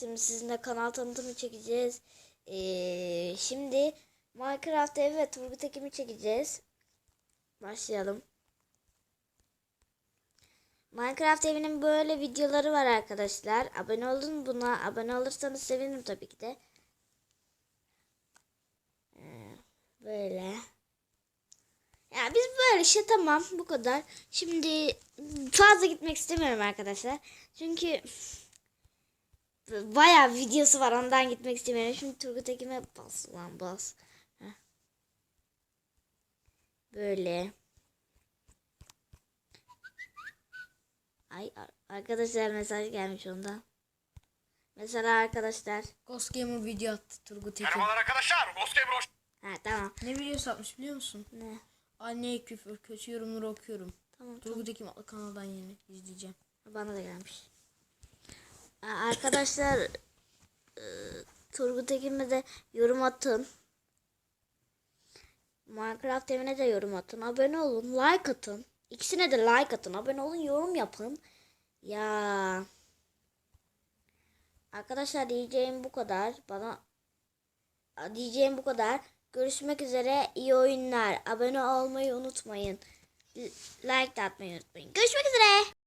Şimdi sizinle kanal tanıtımı çekeceğiz. Ee, şimdi Minecraft evi ve Turgut Ekim'i çekeceğiz. Başlayalım. Minecraft evinin böyle videoları var arkadaşlar. Abone olun buna. Abone olursanız sevinirim tabii ki de. Ee, böyle. Ya biz böyle işte tamam bu kadar. Şimdi fazla gitmek istemiyorum arkadaşlar. Çünkü bayağı videosu var ondan gitmek istemiyorum. Şimdi Turgut Ekim'e bas lan bas. Heh. Böyle. Ay ar- arkadaşlar mesaj gelmiş ondan. Mesela arkadaşlar. Ghost Gamer video attı Turgut Ekin. Merhabalar arkadaşlar. Ghost Gamer hoş Ha tamam. Ne videosu atmış biliyor musun? Ne? Anneye küfür, kötü yorumları okuyorum. Tamam tamam. Turgut Ekim adlı kanaldan yeni izleyeceğim. Bana da gelmiş. Arkadaşlar e, Turgut Ekim'e de yorum atın. Minecraft evine de yorum atın. Abone olun. Like atın. İkisine de like atın. Abone olun. Yorum yapın. Ya. Arkadaşlar diyeceğim bu kadar. Bana diyeceğim bu kadar. Görüşmek üzere. İyi oyunlar. Abone olmayı unutmayın. Like de atmayı unutmayın. Görüşmek üzere.